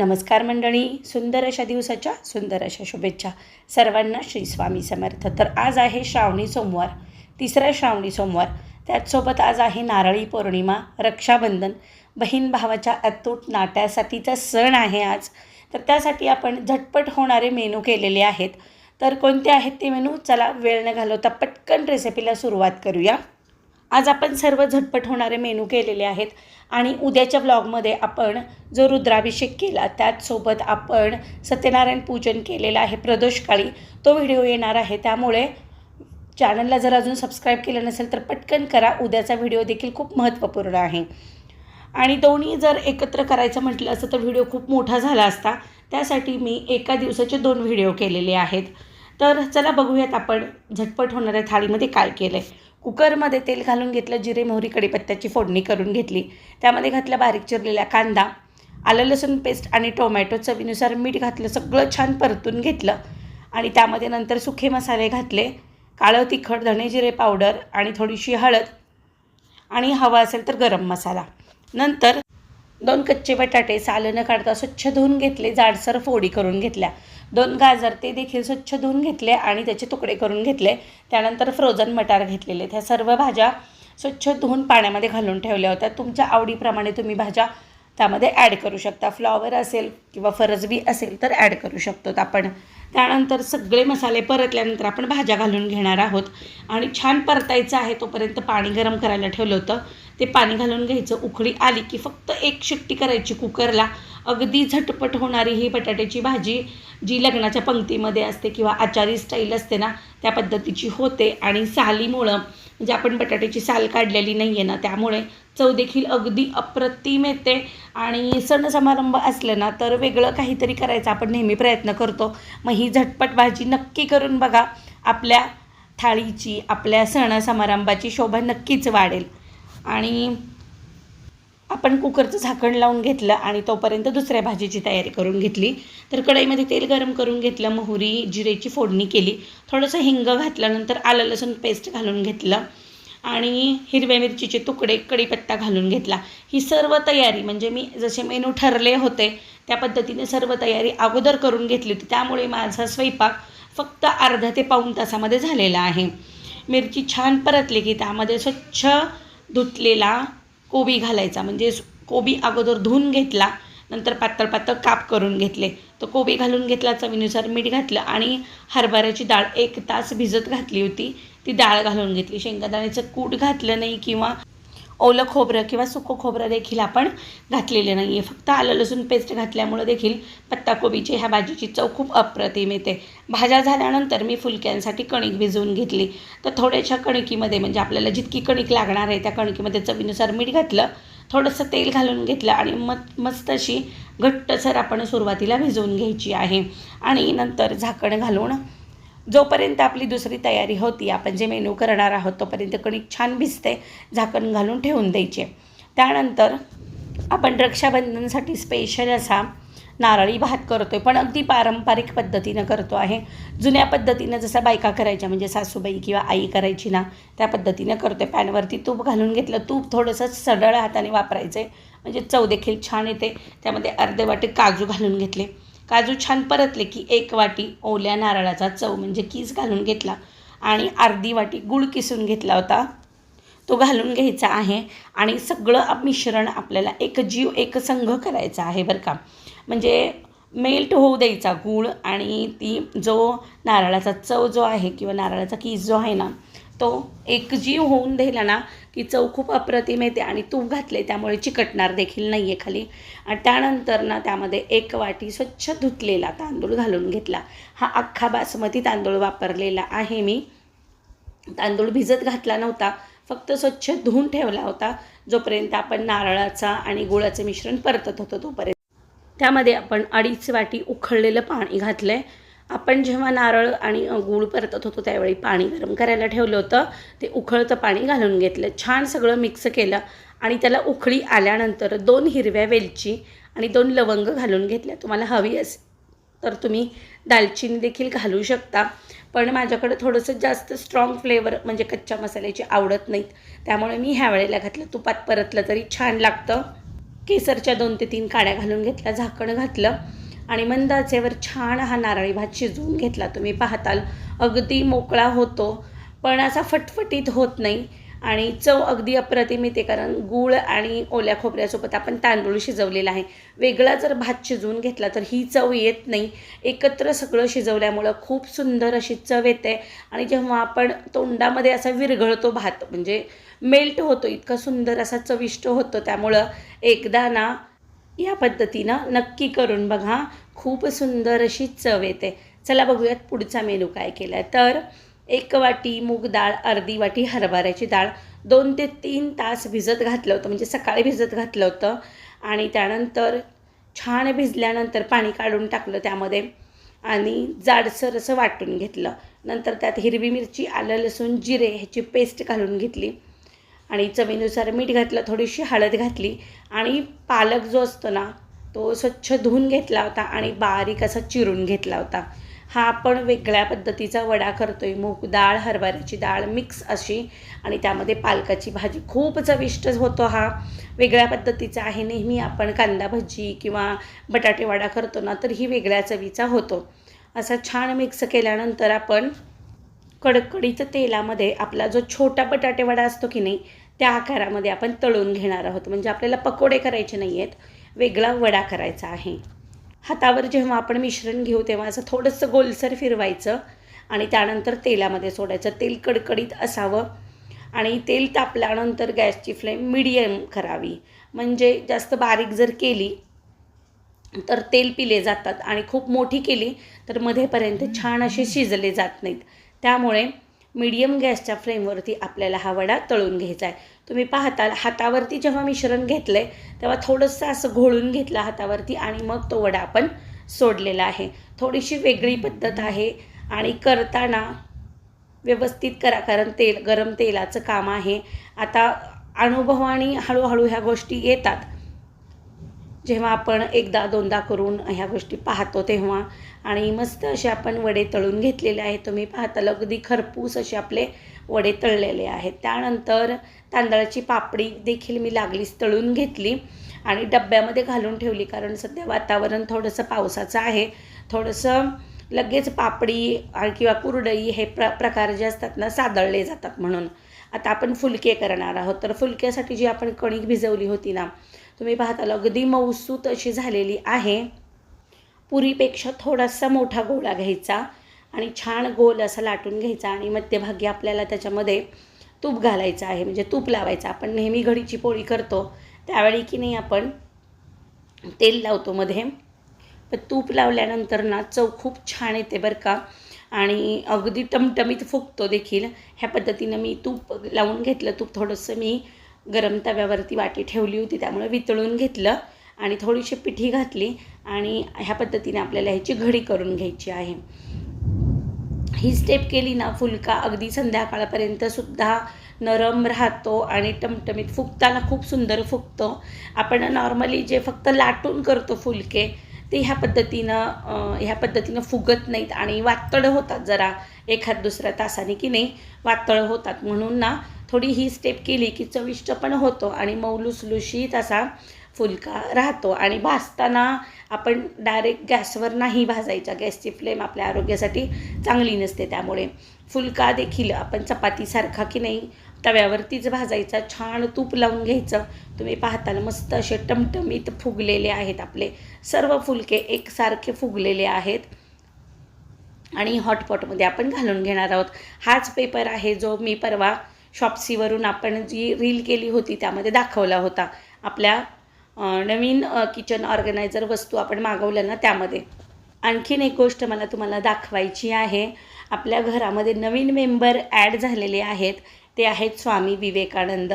नमस्कार मंडळी सुंदर अशा दिवसाच्या सुंदर अशा शुभेच्छा. सर्वांना श्री स्वामी समर्थ. तर आज आहे श्रावणी सोमवार तिसरा श्रावणी सोमवार. त्याचसोबत आज आहे नारळी पौर्णिमा रक्षाबंधन. बहीण भावाच्या अतूट नाट्यासाठीचा सण आहे आज. तर त्यासाठी आपण झटपट होणारे मेनू केलेले आहेत. तर कोणते आहेत ते मेनू? चला वेळ न घालवता पटकन रेसिपीला सुरुवात करूया. आज आपण सर्व झटपट होणारे मेनू केलेले आहेत आणि उद्याच्या ब्लॉगमध्ये आपण जो रुद्राभिषेक केला त्याचसोबत आपण सत्यनारायण पूजन केलेलं आहे प्रदोषकाळी तो व्हिडिओ येणार आहे. त्यामुळे चॅनलला जर अजून सबस्क्राईब केलं नसेल तर पटकन करा. उद्याचा व्हिडिओ देखील खूप महत्त्वपूर्ण आहे. आणि दोन्ही जर एकत्र करायचं म्हटलं असतं तर व्हिडिओ खूप मोठा झाला असता. त्यासाठी मी एका दिवसाचे दोन व्हिडिओ केलेले आहेत. तर चला बघूयात आपण झटपट होणाऱ्या थाळीमध्ये काय केलं आहे कुकरमध्ये तेल घालून घेतलं जिरे मोहरी कढीपत्त्याची फोडणी करून घेतली. त्यामध्ये घातला बारीक चिरलेला कांदा आलं लसूण पेस्ट आणि टोमॅटो चवीनुसार मीठ घातलं सगळं छान परतून घेतलं. आणि त्यामध्ये नंतर सुखे मसाले घातले काळं तिखट धणे जिरे पावडर आणि थोडीशी हळद. आणि हवा असेल तर गरम मसाला. नंतर दोन कच्चे बटाटे सालं न काढता स्वच्छ धुवून घेतले जाडसर फोडी करून घेतल्या. दोन गाजर ते देखील स्वच्छ धुवून घेतले आणि त्याचे तुकडे करून घेतले. त्यानंतर फ्रोझन मटार घेतलेले. त्या सर्व भाज्या स्वच्छ धुवून पाण्यामध्ये घालून ठेवल्या होत्या. तुमच्या आवडीप्रमाणे तुम्ही भाज्या त्यामध्ये ॲड करू शकता. फ्लॉवर असेल किंवा फरजबी असेल तर ॲड करू शकतो आपण. त्यानंतर सगळे मसाले परतल्यानंतर आपण भाज्या घालून घेणार आहोत. आणि छान परतायचं आहे तोपर्यंत पाणी गरम करायला ठेवलं होतं. ते पाणी घालून घ्यायचं. उकळी आली की फक्त एक शिट्टी करायची कुकरला. अगदी झटपट होणारी ही बटाट्याची भाजी जी लग्नाच्या पंक्तीमध्ये असते किंवा आचारी स्टाईल असते ना त्या पद्धतीची होते. आणि सालीमुळं म्हणजे आपण बटाट्याची साल काढलेली नाही आहे ना त्यामुळे चव देखील अगदी अप्रतिम येते. आणि सण समारंभ असलं ना तर वेगळं काहीतरी करायचं आपण नेहमी प्रयत्न करतो. मग ही झटपट भाजी नक्की करून बघा. आपल्या थाळीची आपल्या सण समारंभाची शोभा नक्कीच वाढेल. आणि आपण कुकरचं झाकण लावून घेतलं आणि तोपर्यंत दुसऱ्या भाजीची तयारी करून घेतली. तर कढईमध्ये तेल गरम करून घेतलं मोहरी जिरेची फोडणी केली. थोडंसं हिंग घातल्यानंतर आलं लसूण पेस्ट घालून घेतलं आणि हिरव्या मिरचीचे तुकडे कढीपत्ता घालून घेतला. ही सर्व तयारी म्हणजे मी जसे मेनू ठरले होते त्या पद्धतीने सर्व तयारी अगोदर करून घेतली होती. त्यामुळे माझा स्वयंपाक फक्त अर्धा ते पाऊण तासामध्ये झालेला आहे. मिरची छान परतली की त्यामध्ये स्वच्छ धुतलेला कोबी घालायचा. म्हणजे कोबी अगोदर धुवून घेतला नंतर पातळ पातळ काप करून घेतले. तर कोबी घालून घेतला चवीनुसार मीठ घातलं आणि हरभऱ्याची डाळ एक तास भिजत घातली होती. ती डाळ घालून घेतली. शेंगादाण्याचं कूट घातलं नाही किंवा ओलं खोबरं किंवा सुकं खोबरं देखील आपण घातलेलं नाही आहे फक्त आलं लसूण पेस्ट घातल्यामुळं देखील पत्ताकोबीची ह्या भाजीची चव खूप अप्रतिम येते. भाज्या झाल्यानंतर मी फुलक्यांसाठी कणिक भिजवून घेतली. तर थोड्याशा कणिकीमध्ये म्हणजे आपल्याला जितकी कणिक लागणार आहे त्या कणकीमध्ये चवीनुसार मीठ घातलं थोडंसं तेल घालून घेतलं आणि मत मस्त अशी घट्टसर आपण सुरुवातीला भिजवून घ्यायची आहे. आणि नंतर झाकण घालून जोपर्यंत आपली दुसरी तयारी होती आपण जे मेनू करणार आहोत तोपर्यंत कणिक छान भिजते झाकण घालून ठेवून द्यायचे. त्यानंतर आपण रक्षाबंधनसाठी स्पेशल असा नारळी भात करतो आहे पण अगदी पारंपरिक पद्धतीनं करतो आहे. जुन्या पद्धतीनं जसं बायका करायच्या म्हणजे सासूबाई किंवा आई करायची ना त्या पद्धतीनं करतो आहे पॅनवरती तूप घालून घेतलं तूप थोडंसं सडळ हाताने वापरायचं आहे म्हणजे चव देखील छान येते. त्यामध्ये अर्धे वाटे काजू घालून घेतले. काजू छान परतले की एक वाटी ओल्या नारळाचा चव म्हणजे कीस घालून घेतला आणि अर्धी वाटी गुळ किसून घेतला होता. तो घालून घ्यायचा आहे आणि सगळं मिश्रण आपल्याला एक जीव एक संघ करायचा आहे बरं का. म्हणजे मेल्ट होऊ द्यायचा गूळ आणि ती जो नारळाचा चव जो आहे किंवा नारळाचा कीस जो आहे ना तो एकजीव होऊन दिला ना की चव खूप अप्रतिम येते आणि तूप घातले त्यामुळे चिकटणार देखील नाही आहे खाली. आणि त्यानंतर ना त्यामध्ये एक वाटी स्वच्छ धुतलेला तांदूळ घालून घेतला. हा अख्खा बासमती तांदूळ वापरलेला आहे मी. तांदूळ भिजत घातला नव्हता फक्त स्वच्छ धुवून ठेवला होता. जोपर्यंत आपण नारळाचा आणि गुळाचं मिश्रण परतत होतो तोपर्यंत. त्यामध्ये आपण अडीच वाटी उखळलेलं पाणी घातलं आहे आपण जेव्हा नारळ आणि गूळ परतत होतो त्यावेळी पाणी गरम करायला ठेवलं होतं. ते उखळतं पाणी घालून घेतलं. छान सगळं मिक्स केलं आणि त्याला उखळी आल्यानंतर दोन हिरव्या वेलची आणि दोन लवंग घालून घेतल्या. तुम्हाला हवी अस तर तुम्ही दालचिनी देखील घालू शकता. पण माझ्याकडे थोडंसं जास्त स्ट्रॉंग फ्लेवर म्हणजे कच्च्या मसाल्याची आवडत नाहीत. त्यामुळे मी ह्या वेळेला घातलं. तुपात परतलं तरी छान लागतं. केसरच्या दोन ते तीन काड्या घालून घेतल्या. झाकण घातलं. आणि मंद आचेवर छान हा नारळी भात शिजवून घेतला. तुम्ही पाहताल अगदी मोकळा होतो पण असा फटफटीत होत नाही. आणि चव अगदी अप्रतिम येते कारण गूळ आणि ओल्या खोबऱ्यासोबत आपण तांदूळ शिजवलेला आहे. वेगळा जर भात शिजवून घेतला तर ही चव येत नाही. एकत्र सगळं शिजवल्यामुळं खूप सुंदर अशी चव येते. आणि जेव्हा आपण तोंडामध्ये असा विरघळतो भात म्हणजे मेल्ट होतो इतका सुंदर असा चविष्ट होतो त्यामुळं एकदा ना या पद्धतीनं नक्की करून बघा. खूप सुंदर अशी चव येते. चला बघूयात पुढचा मेनू काय केला आहे तर एक वाटी मूग डाळ अर्धी वाटी हरभऱ्याची डाळ. दोन ते तीन तास भिजत घातलं होतं. म्हणजे सकाळी भिजत घातलं होतं. आणि त्यानंतर छान भिजल्यानंतर पाणी काढून टाकलं त्यामध्ये. आणि जाडसर असं वाटून घेतलं. नंतर त्यात हिरवी मिरची आलं लसूण जिरे ह्याची पेस्ट घालून घेतली. आणि चवीनुसार मीठ घातलं थोडीशी हळद घातली आणि पालक जो असतो ना तो स्वच्छ धुवून घेतला होता आणि बारीक असा चिरून घेतला होता. हा आपण वेगळ्या पद्धतीचा वडा करतो आहे मूग डाळ हरभऱ्याची डाळ मिक्स अशी आणि त्यामध्ये पालकाची भाजी. खूप चविष्ट होतो हा. वेगळ्या पद्धतीचा आहे. नेहमी आपण कांदा भजी किंवा बटाटे वडा करतो ना तर ही वेगळ्या चवीचा होतो. असा छान मिक्स केल्यानंतर आपण कडकडीत तेलामध्ये आपला जो छोटा बटाटे वडा असतो की नाही त्या आकारामध्ये आपण तळून घेणार आहोत. म्हणजे आपल्याला पकोडे करायचे नाही आहेत वेगळा वडा करायचा आहे. हातावर जेव्हा आपण मिश्रण घेऊ तेव्हा असं थोडंसं गोलसर फिरवायचं आणि त्यानंतर तेलामध्ये सोडायचं. तेल कडकडीत असावं आणि तेल तापल्यानंतर गॅसची फ्लेम मिडियम करावी. म्हणजे जास्त बारीक जर केली तर तेल पिले जातात आणि खूप मोठी केली तर मध्येपर्यंत छान असे शिजले जात नाहीत. त्यामुळे मीडियम गॅसच्या फ्लेमवरती आपल्याला हा वडा तळून घ्यायचा आहे. तुम्ही पाहताल हातावरती जेव्हा मिश्रण घेतलं आहे तेव्हा थोडंसं असं घोळून घेतलं हातावरती आणि मग तो वडा आपण सोडलेला आहे. थोडीशी वेगळी पद्धत आहे आणि करताना व्यवस्थित करा कारण तेल गरम तेलाचं काम आहे. आता अनुभवाने हळूहळू ह्या गोष्टी येतात. जेव्हा आपण एकदा दोनदा करून ह्या गोष्टी पाहतो तेव्हा. आणि मस्त असे आपण वडे तळून घेतलेले आहेत. तुम्ही पाहताल अगदी खरपूस असे आपले वडे तळलेले आहेत. त्यानंतर तांदळाची पापडी देखील मी लागलीच तळून घेतली. आणि डब्यामध्ये घालून ठेवली कारण सध्या वातावरण थोडंसं पावसाचं आहे. थोडंसं लगेच पापडी किंवा कुरडई हे प्र प्रकार जे असतात ना सादळले जातात म्हणून. आता आपण फुलके करणार आहोत. तर फुलक्यासाठी जी आपण कणिक भिजवली होती ना तुम्ही पाहताल अगदी मऊसूत अशी झालेली आहे. पुरीपेक्षा थोडासा मोठा गोळा घ्यायचा आणि छान गोल असा लाटून घ्यायचा आणि मध्यभागी आपल्याला त्याच्यामध्ये तूप घालायचं आहे. म्हणजे तूप लावायचं. आपण नेहमी घडीची पोळी करतो. त्यावेळी की नाही आपण तेल लावतो मध्ये. पण तूप लावल्यानंतर ना चव खूप छान येते बरं का. आणि अगदी टमटमीत फुगतो देखील. ह्या पद्धतीनं मी तूप लावून घेतलं. तूप थोडंसं मी गरम तव्यावरती वाटी ठेवली होती त्यामुळे वितळून घेतलं आणि थोडीशी पिठी घातली आणि ह्या पद्धतीने आपल्याला ह्याची घडी करून घ्यायची आहे. ही स्टेप केली ना फुलका अगदी संध्याकाळपर्यंत सुद्धा नरम राहतो आणि टमटमीत फुगताना खूप सुंदर फुगतो. आपण नॉर्मली जे फक्त लाटून करतो फुलके ते ह्या पद्धतीनं ह्या पद्धतीनं फुगत नाहीत आणि वातळ होतात जरा एखाद दुसऱ्या तासाने की नाही वातळ होतात. म्हणून ना थोडी ही स्टेप केली की चविष्ट पण होतो आणि मौलुसलुशीत असा फुलका राहतो. आणि भाजताना आपण डायरेक्ट गॅसवर नाही भाजायचा. गॅसची फ्लेम आपल्या आरोग्यासाठी चांगली नसते त्यामुळे. फुलका देखील आपण चपातीसारखा की नाही तव्यावरतीच भाजायचा. छान तूप लावून घ्यायचं. तुम्ही पाहताल मस्त असे टमटमीत फुगलेले आहेत आपले. सर्व फुलके एकसारखे फुगलेले आहेत. आणि हॉटपॉटमध्ये आपण घालून घेणार आहोत. हाच पेपर आहे जो मी परवा शॉप्सीवरून आपण जी रील केली होती त्यामध्ये दाखवला होता. आपल्या नवीन किचन ऑर्गनायझर वस्तू आपण मागवल्या ना त्यामध्ये. आणखीन एक गोष्ट मला तुम्हाला दाखवायची आहे. आपल्या घरामध्ये नवीन मेंबर ॲड झालेले आहेत. ते आहेत स्वामी विवेकानंद.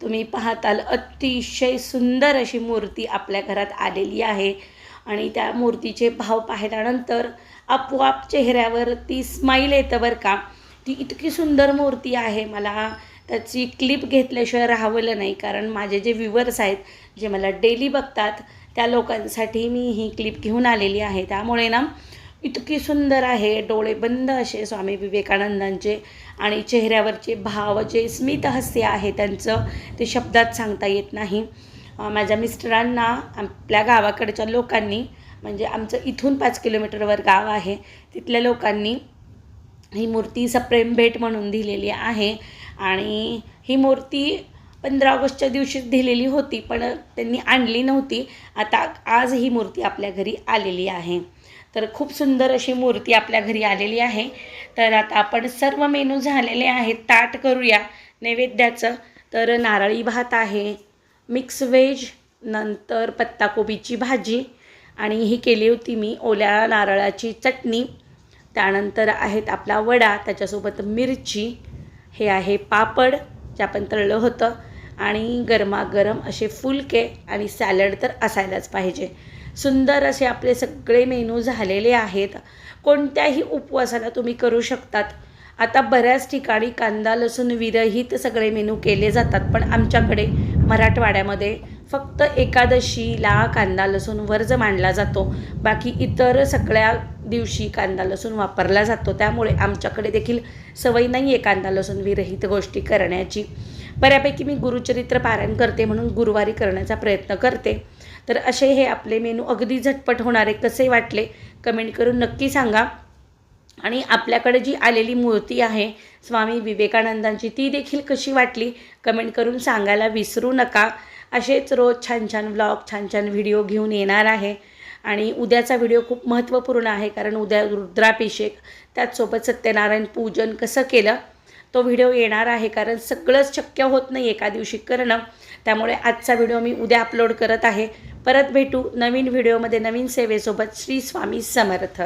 तुम्ही पाहताल अतिशय सुंदर अशी मूर्ती आपल्या घरात आलेली आहे. आणि त्या मूर्तीचे भाव पाहिल्यानंतर आपोआप चेहऱ्यावर ती स्माईल येतं बरं का. ती इतकी सुंदर मूर्ती आहे मला. त्याची क्लिप घेतल्याशिवाय राहावलं नाही. कारण माझे जे व्ह्युअर्स आहेत जे मला डेली बघतात त्या लोकांसाठी मी ही क्लिप घेऊन आलेली आहे. त्यामुळे ना इतकी सुंदर आहे. डोळे बंद असे स्वामी विवेकानंदांचे आणि चेहऱ्यावरचे भाव जे स्मितहस्य आहे त्यांचं ते शब्दात सांगता येत नाही. माझ्या मिस्टरांना आपल्या गावाकडच्या लोकांनी म्हणजे आमचं इथून पाच किलोमीटरवर गाव आहे तिथल्या लोकांनी ही मूर्ती सप्रेम भेट म्हणून दिलेली आहे. आणि ही मूर्ती पंधरा ऑगस्टच्या दिवशीच दिलेली होती पण त्यांनी आणली नव्हती. आता आज ही मूर्ती आपल्या घरी आलेली आहे. तर खूप सुंदर अशी मूर्ती आपल्या घरी आलेली आहे. तर आता आपण सर्व मेनू झालेले आहेत ताट करूया नैवेद्याचं. तर नारळी भात आहे मिक्स व्हेज नंतर पत्ताकोबीची भाजी आणि ही केली होती मी ओल्या नारळाची चटणी. त्यानंतर आहेत आपला वडा त्याच्यासोबत मिरची हे आहे पापड जे आपण तळलं होतं आणि गरमागरम असे फुलके आणि सॅलड तर असायलाच पाहिजे. सुंदर असे आपले सगळे मेनू झालेले आहेत. कोणत्याही उपवासाला तुम्ही करू शकतात. आता बऱ्याच ठिकाणी कांदा लसूण विरहित सगळे मेनू केले जातात पण आमच्याकडे मराठवाड्यामध्ये फक्त एकादशीला कांदा लसूण वर्ज मांडला जातो. बाकी इतर सगळ्या दिवशी कांदा लसूण वापरला जातो. त्यामुळे आमच्याकडे देखील सवय नाही आहे कांदा लसूण विरहित गोष्टी करण्याची. बऱ्यापैकी मी गुरुचरित्र पारायण करते म्हणून गुरुवारी करण्याचा प्रयत्न करते. तर असे हे आपले मेनू अगदी झटपट होणारे कसे वाटले कमेंट करून नक्की सांगा. आणि आपल्याकडे जी आलेली मूर्ती आहे स्वामी विवेकानंदांची ती देखील कशी वाटली कमेंट करून सांगायला विसरू नका. असेच रोज छान छान व्लॉग छान छान व्हिडिओ घेऊन येणार आहे. आणि उद्याचा व्हिडिओ खूप महत्त्वपूर्ण आहे कारण उद्या रुद्राभिषेक. त्याचसोबत सत्यनारायण पूजन कसं केलं तो व्हिडिओ येणार आहे कारण सगळंच शक्य होत नाही एका दिवशी करणं. त्यामुळे आजचा व्हिडिओ मी उद्या अपलोड करत आहे. परत भेटू नवीन व्हिडिओमध्ये नवीन सेवेसोबत श्री स्वामी समर्थ.